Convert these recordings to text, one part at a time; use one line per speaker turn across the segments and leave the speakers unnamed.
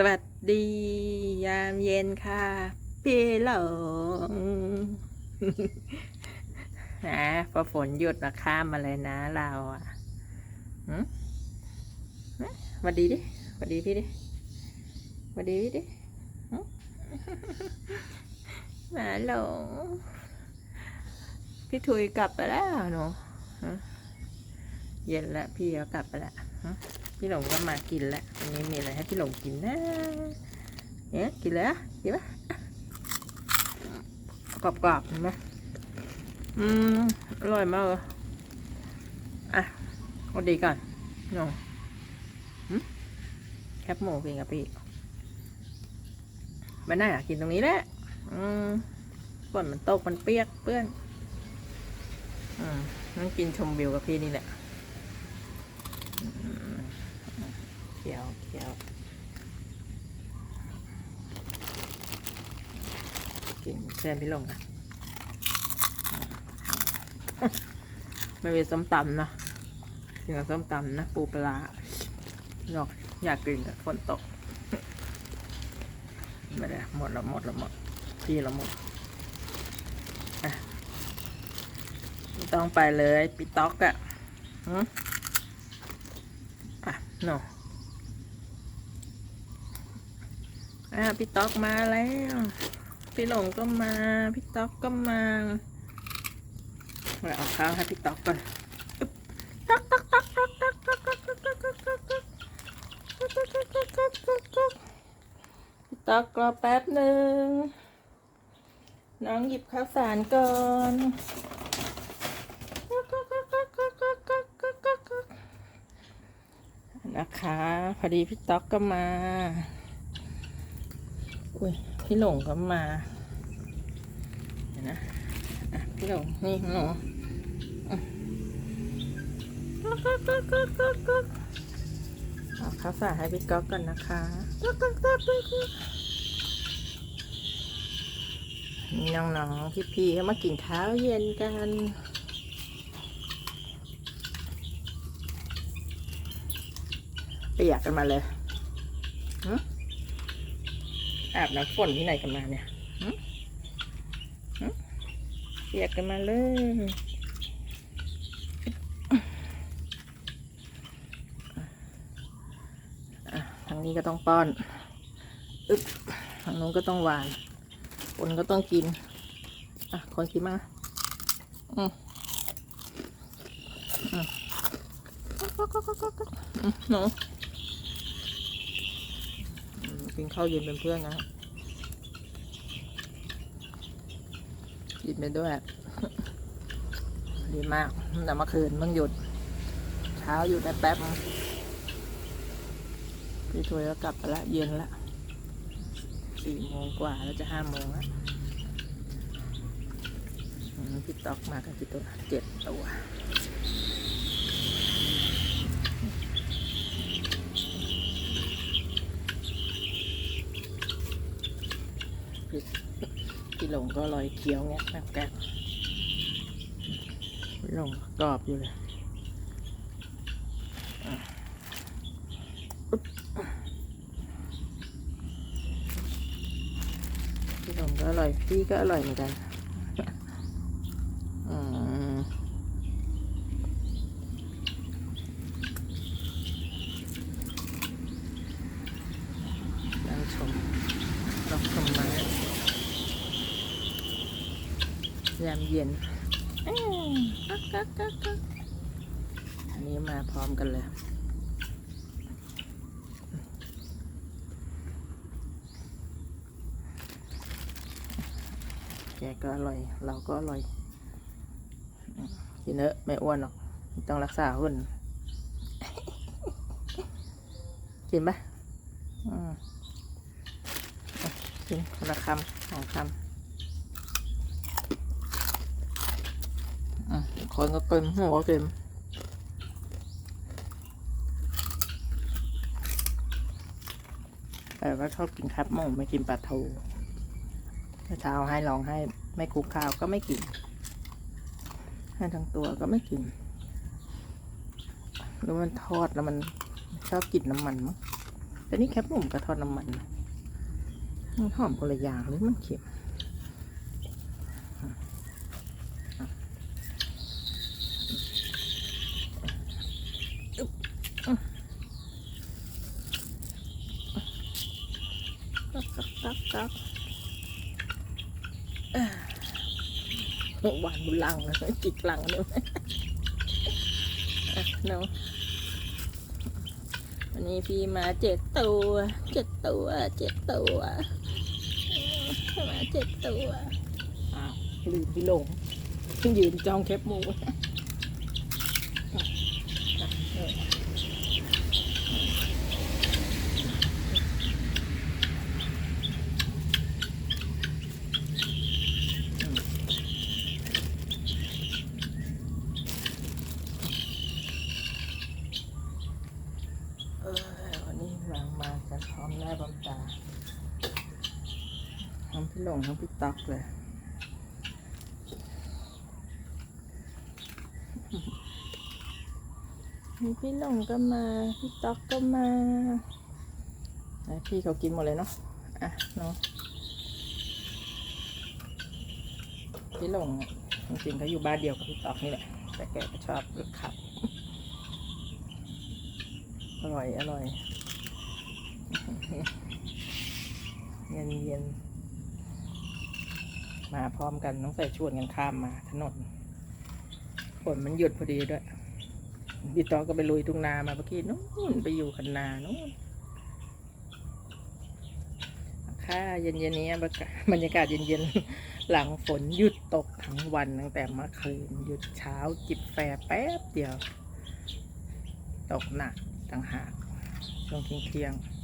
สวัสดียามเย็นค่ะ พี่หลงนะพอฝนหยุดมาข้ามมาเลยนะเราอะหืมสวัสดีดิสวัสดีพี่ดิสวัสดีพี่ดิหึหมาหลงพี่ถุยกลับไปแล้วหนูฮะเย็นล้วพี่ก็กลับไปแล้วฮะ พี่หลงก็มากินแล้ววันนี้มีอะไรให้พี่หลงกินนะเนี่ยกินเลยอะกินปะกรอบๆเห็นไหมอืมอร่อยมากเลยอะเอดีก่อนนูหึแคบหมูกินกับพี่ม่น่าอยากกินตรงนี้แหละอืมฝนมันตกมันเปียกเปื้อน อืมนั่งกินชมวิวกับพี่นี่แหละอืมเขียวเขียวกินเส้นพี่ลงนะไม่เป็นส้มตำนะกินกับส้มตำนะ ปูปลาหรอกอยากกินกับฝนตกไม่ได้หมดล้วหมดล้วหมดพี่เราหมดไม่ต้องไปเลยปิต๊อกอะหืมอะโน อะพี่ต๊อกมาแล้ว พี่หลงก็มา พี่ต๊อกก็มาเราเอาข้าวให้พี่ต๊อกก่อนต๊อกต๊อกต๊อกต๊อกต๊อกต๊อกต๊อกต๊อกต๊อกต๊อกต๊อกต๊อกต๊อกต๊อกต๊อกต๊อกต๊อกต๊อกพี่ต๊อกรอแป๊บหนึ่ง น้องหยิบข้าวสารก่อนนะคะ พอดีพี่ต๊อกก็มา อุ้ยพี่หลงก็มาเดี๋ยวนะอะพี่หลงนี่หนูอะเอาข้าวสารให้พี่ก๊อกก่อนนะคะก๊อกก๊อกก๊อกน้องๆ พี่ๆก็มากินข้าวเย็นกันเปียกกันมาเลย อาบน้ำฝนที่ไหนกันมาเนี่ยเปียกกันมาเลยทางนี้ก็ต้องป้อนอึ๊บทางนู้นก็ต้องหวาน คนก็ต้องกิน อะ คนกินมาอืมอืมอืมหนูอืม กินข้าวเย็นเป็นเพื่อนนะกินไปด้วย ดีมากแต่เมื่อคืนเพิ่งหยุด เช้าอยู่ได้แป๊บพี่ถวยก็กลับไปละเย็นละสี่โมงกว่าแล้วจะห้าโมงละพี่ตอกมากันกี่ตัวเจ็ดตัว พี่พี่หลง ก็ลอยเคี้ยวเงี้ยแป๊บแกลงกรอบอยู่เลยอะอุ๊บพี่ลงก็อร่อย พี่ก็อร่อยเหมือนกันอืมนั่งชมรับชมไม้ ยามเย็นอันนี้มาพร้อมกันเลยแกก็อร่อย เราก็อร่อยกินเนอะไม่อ้วนหรอก ต้องรักษาหุ่นกินปะอืมอะกินคนละคำสองคำ อืม คนก็เกินหัวเกินแต่ว่าชอบกินครับหมูไม่กินปลาทูเมื่อเช้าให้ลองให้ไม่คุกข้าวก็ไม่กิน ให้ทั้งตัวก็ไม่กินหรือมันทอดแล้วมันชอบกินน้ำมันมั้งแต่นี่แคบหมูกระทอดน้ำมันมันหอมคนละอย่างเลยมันเค็มตักตักตักตักเอ้อ หวานบุลังเลยจิกหลังเลยอะเนาะวันนี้พี่มาเจ็ดตัวเจ็ดตัวเจ็ดตัวมาเจ็ดตัวอ้าวลืมพี่หลงยืนจองแคบหมูเออวันนี้เรามากันพร้อมหน้าพร้อมตาทั้ง พี่หลงทั้งพี่ตั๊กเลย มีพี่หลงก็มา พี่ต๊อกก็มาไหนพี่เขากินหมดเลยเนาะ อะเนาะพี่หลงจริงๆเขาอยู่บ้านเดียวกับพี่ต๊อกนี่แหละ แต่แกก็ชอบรถขับ อร่อย อร่อย เย็นเย็นๆ มาพร้อมกันน้องใส่ชวนกันข้ามมาถนนฝนมันหยุดพอดีด้วยพี่ตอก็ไปลุยทุ่งนามาเมื่อกี้นู้นไปอยู่คันนานู้นค่าเย็นๆนี้บรรยากาศบรรยากาศเย็นๆ หลังฝนหยุดตกทั้งวันตั้งแต่เมื่อคืนหยุดเช้าจิบแฟแป๊บเดียว ตกหนักต่างหากช่วงเที่ยงๆ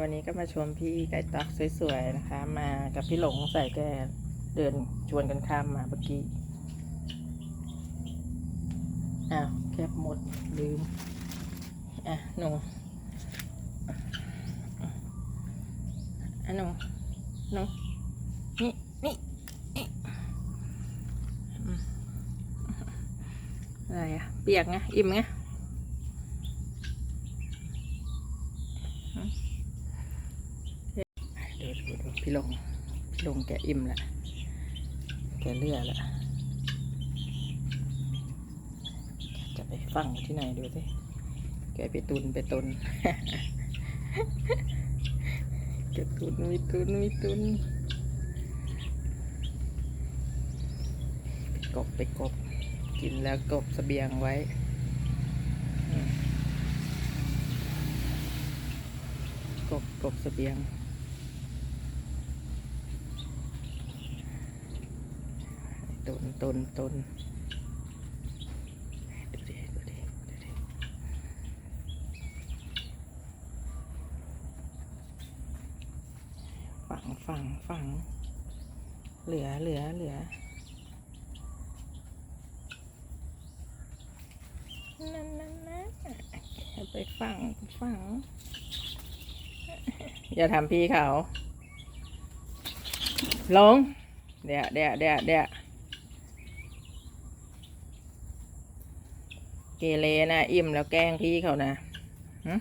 วันนี้ก็มาชมพี่ไก่ตักสวยๆนะคะ มากับพี่หลงใส่แกเดินชวนกันข้ามมาเมื่อกี้ อ้าวแคบหมดลืม อะหนูอะหนูหนูนี่นี่นี่อืมอะไรอะเปียกไงอิ่มไงอืมเดี๋ยวดูดู พี่ลงพี่ลงแกอิ่มล้วแกเลือล้วจะไปฟังที่ไหนดูสิแกไปตุนไปตุนแกตุนมีตุนมีตุนกบไปกบกินแล้วกบเสบียงไว้กบกบเสบียง ตนตนตนดูดิดูดิดูดิฝังฝังฝัง เหลือเหลือเหลือนั่นนั่นนะไปฝังฝัง อย่าทำพี่เขาลงเดี๋ยวเดี๋ยวเดี๋ยวเดี๋ยว เกเรนะอิ่มแล้วแกล้งพี่เขานะหืม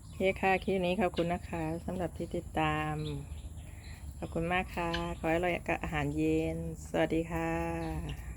โอเคค่ะคลิปนี้ขอบคุณนะคะสำหรับที่ติดตาม ขอบคุณมากค่ะ ขอให้อร่อยกับอาหารเย็น สวัสดีค่ะ